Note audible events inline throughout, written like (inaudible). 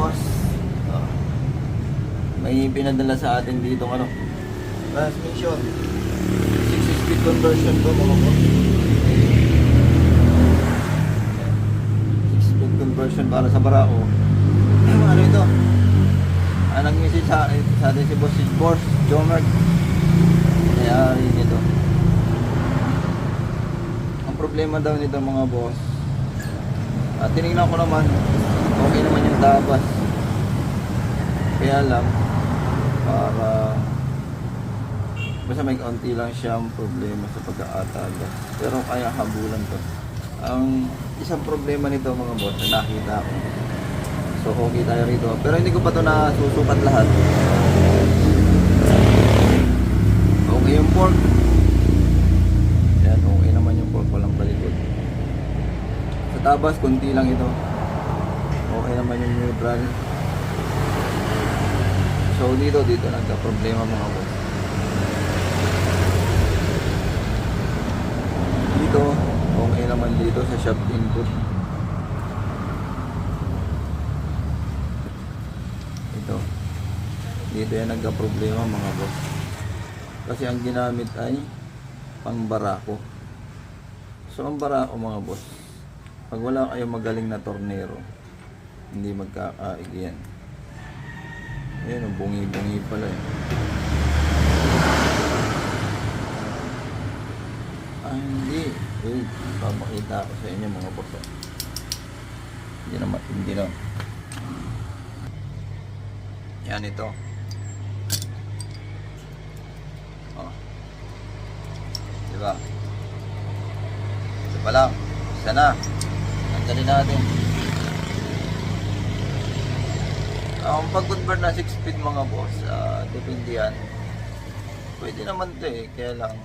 boss. Ah. may pinadala sa atin dito ano. Transmission. 6 speed conversion to mga boss. 6 speed conversion para sa Barao. ano ito? Ang nag-message sa, sa atin si Boss si Boss Jomer. Kaya rin ito. Ang problema daw nito mga boss. At tinignan ko naman, okay naman yung tabas. Kaya lang, para basta may kaunti lang siyang problema sa pagkaatagas. Pero kaya habulan to. Ang isang problema nito mga boss, na nakita ko. So okay tayo rito. Pero hindi ko pa to nasusukat lahat. Okay yung pork. Yan, okay naman yung pork. Walang balikod. Sa tabas, konti lang ito. Okay naman yung neutral. So dito, dito nagka-problema mga boss. Dito, okay naman dito sa shop input. Ito. Dito yan nagka-problema mga boss. Kasi ang ginamit ay pangbarako. So ang barako mga boss, pag wala kayong magaling na tornero, hindi magkakaig yan. Ayan, ang bungi-bungi pala eh. Ah, hindi. Wait, papakita ko sa inyo mga boss. oh. Hindi na matindi na. Yan ito. Oh. Diba? Ito pa lang. Isa na. Tanggalin natin. Ang pag-convert na 6 speed mga boss, ah, depende yan. Pwede naman to eh, kaya lang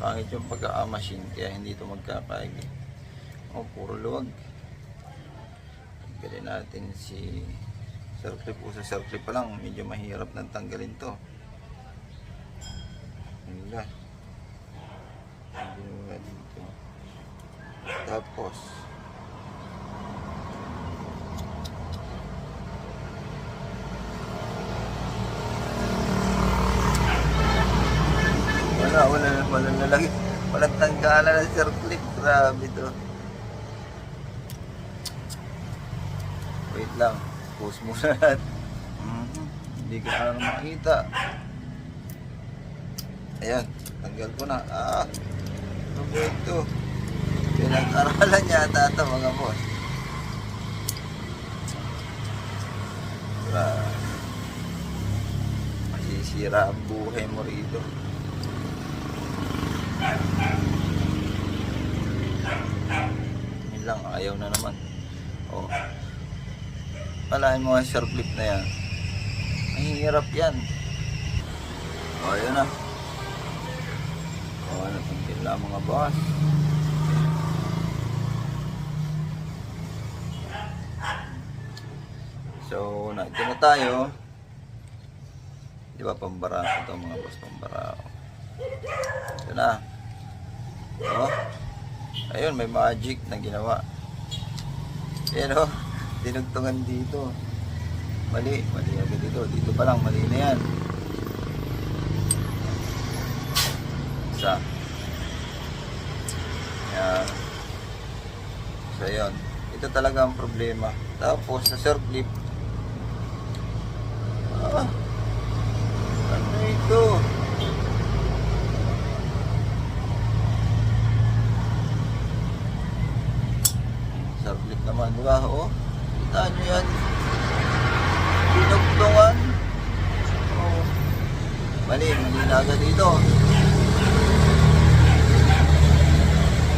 pangit yung pagka-machine kaya hindi ito magkakaig eh. Oh, puro luwag. Tanggalin natin si circle po sa circle pa lang, medyo mahirap nang tanggalin to. Dito. Tapos, wala, wala, wala na lang. Walang tanggalan ng circle. Grabe to. Wait lang. Post muna (laughs) natin. Mhm. Hindi ko na makita. Ayan. Tanggal ko na. Ah. Ano ba ito? Pinag-aralan yata ito mga boss. Grabe. Masisira ang buhay mo rito. Yun lang, ayaw na naman. Oh. Palahin mo ang sharp lip na yan. Mahirap yan. O, yun na. O, ano itong pila mga boss. So, na, ito na tayo. Di ba, pambarako ito mga boss, pambarako. Ito na. Oh. Ayun, may magic na ginawa. Yan o. Dinugtungan dito. Mali. Mali agad dito. Dito pa lang. Mali na yan. Isa. Yan. So, yun. Ito talaga ang problema. Tapos, sa surf lip. Ah. Ano ito? Sablit naman, ba? Oh, kita nyo yan. Pinugtungan. Oh. Mali, mali na agad dito.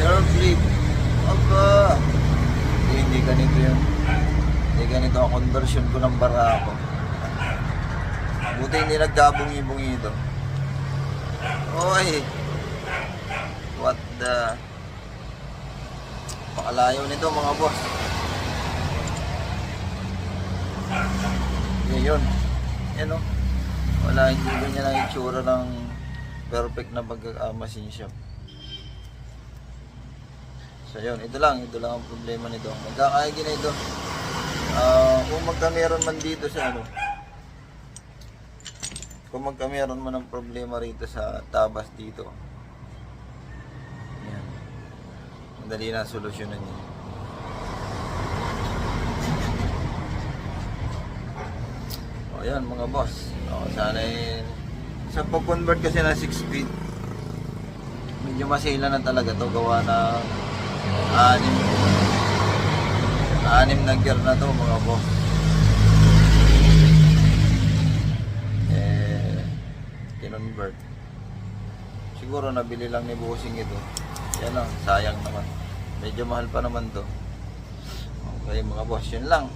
Curve flip. Aba. Hindi, hindi ganito yung hindi ganito ang conversion ko ng barako. Buti hindi nagkabungi-bungi ito. Oy. What the... Pakalayo nito mga boss. Yun. Yan o. Wala, hindi ganyan ang itsura ng perfect na pagkakamasin shop. So yun, ito lang, ito lang ang problema nito. Magkakaigi na ito. Ah, kung magka meron man dito sa ano, kung magka meron man ng problema rito sa tabas dito, yan. Madali na solusyonan niya. O yan mga boss. O, sana eh, sa pag-convert kasi na 6 speed, medyo masila na talaga to gawa na anim anim na gear na to mga boss. Eh, kinonvert. Siguro nabili lang ni Bossing ito. Lang, sayang naman. Medyo mahal pa naman to. Okay mga boss, yun lang.